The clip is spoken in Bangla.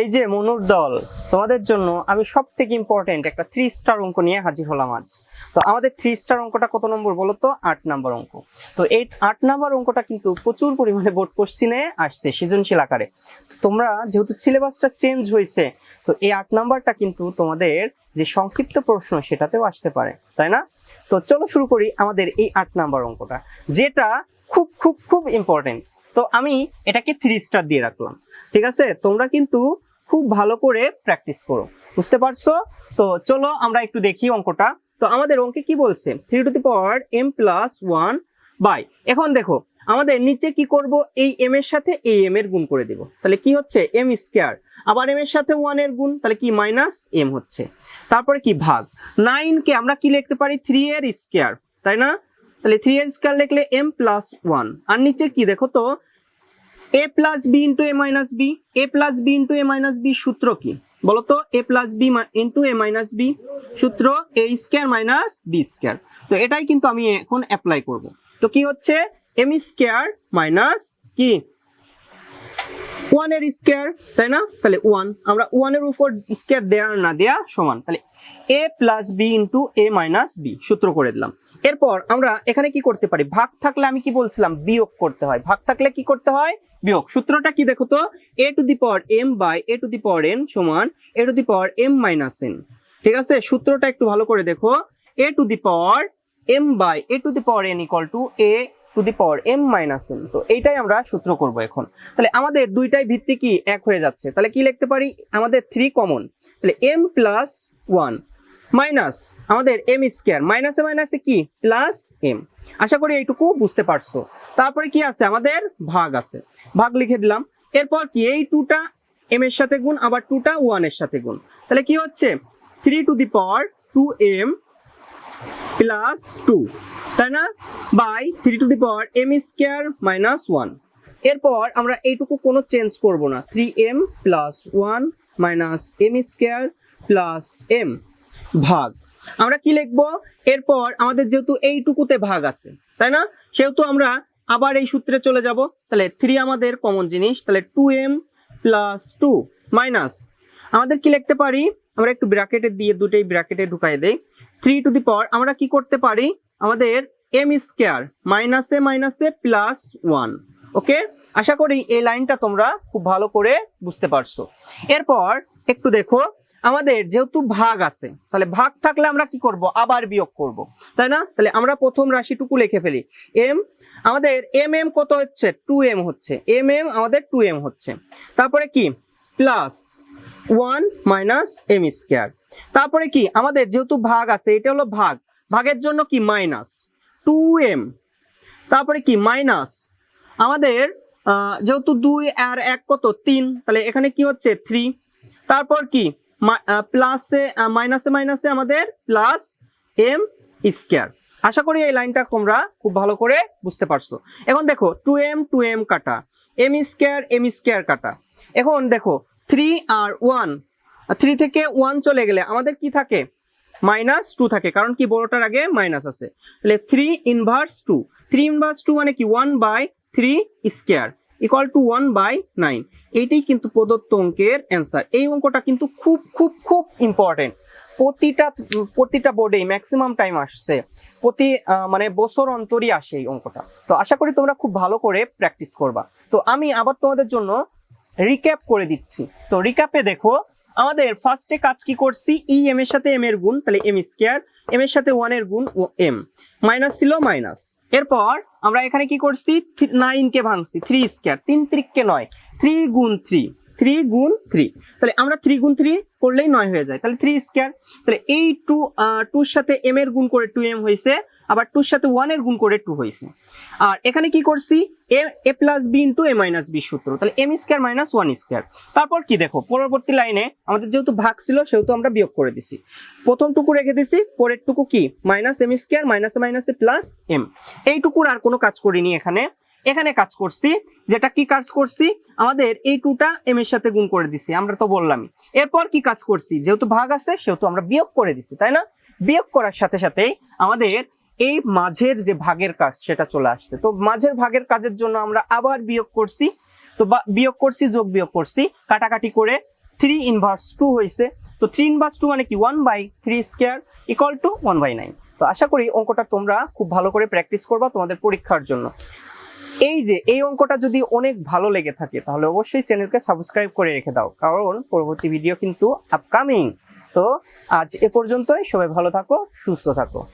এই যে মনুর দল, তোমাদের জন্য আমি সব থেকে ইম্পর্টেন্ট একটা থ্রি স্টার অঙ্ক নিয়ে হাজির হলাম আজ। তো আমাদের থ্রি স্টার অঙ্কটা কত নম্বর বলো তো? আট নম্বর অঙ্ক। তো এই আট নম্বর অঙ্কটা কিন্তু প্রচুর পরিমাণে বোর্ড কোশ্চিনে আসছে, সৃজনশীল আকারে। তোমরা যেহেতু সিলেবাসটা চেঞ্জ হয়েছে, তো এই আট নাম্বারটা কিন্তু তোমাদের যে সংক্ষিপ্ত প্রশ্ন সেটাতেও আসতে পারে, তাই না? তো চলো শুরু করি আমাদের এই আট নাম্বার অঙ্কটা, যেটা খুব খুব খুব ইম্পর্টেন্ট তো আমি এটাকে থ্রি স্টার দিয়ে রাখলাম, ঠিক আছে? তোমরা কিন্তু খুব ভালো করে প্র্যাকটিস করো। বুঝতে পারছ? তো চলো আমরা একটু দেখি অঙ্কটা। তো আমাদের অঙ্কে কি বলছে? Three to the power M plus one by এখন দেখো, আমাদের নিচে কি করব? এই এম এর সাথে এই এম এর গুণ করে দেব। তাহলে কি হচ্ছে? এম স্কোয়ার আবার এম এর সাথে ওয়ানের গুণ, তাহলে কি মাইনাস এম হচ্ছে। তারপরে কি ভাগ? নাইন কে আমরা কি লিখতে পারি? থ্রি এর স্কোয়ার তাই না? তাহলে থ্রি এর স্কোয়ার লিখলে এম প্লাস ওয়ান আর নিচে কি? দেখো তো A plus B into A minus B A plus B into A minus B সূত্র কি? বলতো A plus B into A minus B সূত্র A square minus B square তো এটাই কিন্তু আমি এখন অ্যাপ্লাই করব। তো কি হচ্ছে? এম স্কোয়ার মাইনাস কি ওয়ানের স্কোয়ার তাই না? তাহলে ওয়ান আমরা ওয়ানের উপর স্কোয়ার আর না দেয়া সমান। তাহলে A plus B into A minus B সূত্র করে দিলাম। এরপর আমরা এখানে কি করতে পারি? ভাগ থাকলে আমি কি বলছিলাম? বিয়োগ করতে হয়। ভাগ থাকলে কি করতে হয়? বিয়োগ। সূত্রটা কি দেখো তো? A to the power M by A to the power N সমান A to the power M minus N ঠিক আছে? সূত্রটা একটু ভালো করে দেখো। A to the power M by A to the power N equal to A to the power M minus N তো এইটাই আমরা সূত্র করব এখন। তাহলে আমাদের দুইটাই ভিত্তি কি? এক হয়ে যাচ্ছে। তাহলে কি লিখতে পারি? আমাদের থ্রি কমন তাহলে এম প্লাস ওয়ান। মাইনাস আমাদের এম স্কোয়ার মাইনাসে মাইনাসে কি? প্লাস এম আশা করি এইটুকু বুঝতে পারছ। তারপরে কি আছে? আমাদের ভাগ আছে। ভাগ লিখে দিলাম। এরপর কি? এই টুটা এম এর সাথে গুণ, আবার টুটা ওয়ানের সাথে গুণ। তাহলে কি হচ্ছে? Three to the power two M plus two তাই না? By three to the power M square minus one এরপর আমরা এইটুকু কোনো চেঞ্জ করব না। Three M plus one minus M square plus M ভাগ। আমরা কি লিখব? এরপর আমাদের যেহেতু এইটুকুতে ভাগ আছে, তাই না? সেহেতু আমরা আবার এই সূত্রে চলে যাব। তাহলে থ্রি আমাদের কমন জিনিস, তাহলে two M plus two minus আমাদের কি লিখতে পারি? আমরা একটু ব্র্যাকেটে দিয়ে দুটোই ব্র্যাকেটে ঢুকাই দেই। থ্রি টু দি পাওয়ার আমরা কি করতে পারি? আমাদের এম স্কোয়ার মাইনাসে মাইনাসে প্লাস ওয়ান ওকে আশা করি এই লাইনটা তোমরা খুব ভালো করে বুঝতে পারছ। এরপর একটু দেখো। আমাদের যেহেতু ভাগ আছে, তাহলে ভাগ থাকলে আমরা কি করব? আবার বিয়োগ করব, তাই না? তাহলে আমরা প্রথম রাশিটুকু লিখে ফেলি। এম আমাদের এম এম কত হচ্ছে? টু এম হচ্ছে। এম এম আমাদের টু এম হচ্ছে। তারপরে কি? Plus one minus M square তারপরে কি? আমাদের যেহেতু ভাগ আছে, এটা হলো ভাগ। ভাগের জন্য কি? মাইনাস টু এম তারপরে কি? মাইনাস আমাদের যেহেতু দুই আর এক কত? তিন। তাহলে এখানে কি হচ্ছে? থ্রি তারপর কি? প্লাসে মাইনাসে মাইনাসে আমাদের প্লাস এম স্কোয়ার আশা করি এই লাইনটা তোমরা খুব ভালো করে বুঝতে পারছ। এখন দেখো টু এম টু এম কাটা। এম স্কোয়ার এম স্কোয়ার কাটা। এখন দেখো থ্রি আর ওয়ান থ্রি থেকে ওয়ান চলে গেলে আমাদের কি থাকে? মাইনাস টু থাকে, কারণ কি বড়টার আগে মাইনাস আছে। তাহলে three inverse two three inverse two মানে কি? One by three square equal to one by nine এইটাই কিন্তু প্রদত্ত অঙ্কের অ্যান্সার এই অঙ্কটা কিন্তু খুব খুব খুব ইম্পর্টেন্ট প্রতিটা প্রতিটা বোর্ডেই ম্যাক্সিমাম টাইম আসছে। প্রতি মানে বছর অন্তরই আসে এই অঙ্কটা। তো আশা করি তোমরা খুব ভালো করে প্র্যাকটিস করবা। তো আমি আবার তোমাদের জন্য রিক্যাপ করে দিচ্ছি। তো রিক্যাপে দেখো আমাদের ফার্স্টে কাজ কি করছি? ই এম এর সাথে এম এর গুণ, তাহলে এম স্কোয়ার এম এর সাথে ওয়ানের গুণ ও এম মাইনাস ছিল মাইনাস এরপর আমরা এখানে কি করছি? নাইন কে ভাঙছি থ্রি স্কোয়ার তিন ত্রিককে নয় থ্রি গুণ থ্রি থ্রি গুণ থ্রি তাহলে আমরা থ্রি গুণ থ্রি করলেই নয় হয়ে যায়। তাহলে থ্রি স্কোয়ার। তাহলে এই টু টুর সাথে এম এর গুণ করে টু এম হয়েছে, আবার টুর সাথে ওয়ানের গুণ করে টু হয়েছে। আর এখানে কি করছি? A A plus B into A minus B সূত্র। তাহলে M square minus one square তারপর কি দেখো? পরবর্তী লাইনে আমাদের যেহেতু ভাগ ছিল, সেহেতু আমরা বিয়োগ করে দিছি। প্রথমটুকু রেখে দিছি পরের টুকু কি মাইনাস এম স্কোয়ার মাইনাসে মাইনাসে প্লাস এম এইটুকুর আর কোনো কাজ করিনি এখানে। এখানে কাজ করছি, যেটা কি কাজ করছি, আমাদের এই টুটা এম এর সাথে গুণ করে দিছি, আমরা তো বললামই। এরপর কি কাজ করছি, যেহেতু ভাগ আছে, সেহেতু আমরা বিয়োগ করে দিছি, তাই না? বিয়োগ করার সাথে সাথেই আমাদের এই মাঝের যে ভাগের কাজ, সেটা চলে আসছে। তো মাঝের ভাগের কাজের জন্য আমরা আবার বিয়োগ করছি, তো বিয়োগ করছি, যোগ বিয়োগ করছি, কাটাকাটি করে থ্রি ইনভার্স টু হয়েছে। তো থ্রি ইনভার্স টু মানে কি? One by three square equal to one by nine তো আশা করি অঙ্কটা তোমরা খুব ভালো করে প্র্যাকটিস করবা তোমাদের পরীক্ষার জন্য। এই যে, এই অঙ্কটা যদি অনেক ভালো লেগে থাকে, তাহলে অবশ্যই চ্যানেলকে সাবস্ক্রাইব করে রেখে দাও। কারণ পরবর্তী ভিডিও কিন্তু আপকামিং তো আজ এ পর্যন্তই। সবাই ভালো থাকো, সুস্থ থাকো।